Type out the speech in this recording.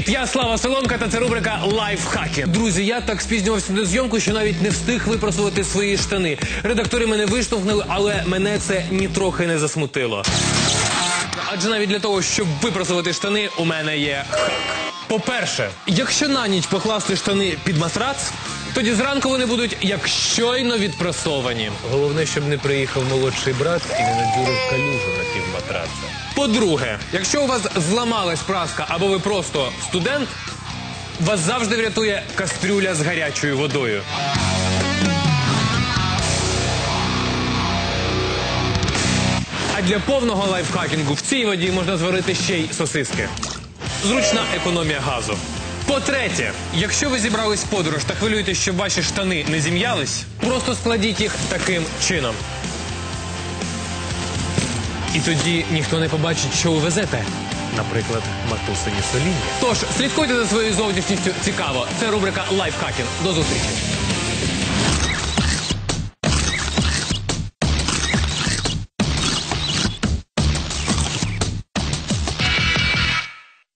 Привіт, я Слава Соломка та це рубрика Лайфхаки. Друзі, я так спізнювався на зйомку, що навіть не встиг випросувати свої штани. Редактори мене виштовхнули, але мене це нітрохи не засмутило. Адже навіть для того, щоб випросувати штани, у мене є хак. По-перше, якщо на ніч покласти штани під матрац, тоді зранку вони будуть як щойно відпрасовані. Головне, щоб не приїхав молодший брат і не надюрив калюжу на півматраца. По-друге, якщо у вас зламалась праска або ви просто студент, вас завжди врятує кастрюля з гарячою водою. А для повного лайфхакінгу в цій воді можна зварити ще й сосиски. Зручна економія газу. По-третє, якщо ви зібрались в подорож та хвилюєтесь, щоб ваші штани не зім'ялись, просто складіть їх таким чином. І тоді ніхто не побачить, що ви везете. Наприклад, матусині соління. Тож слідкуйте за своєю зовнішністю цікаво. Це рубрика Лайфхакінг. До зустрічі.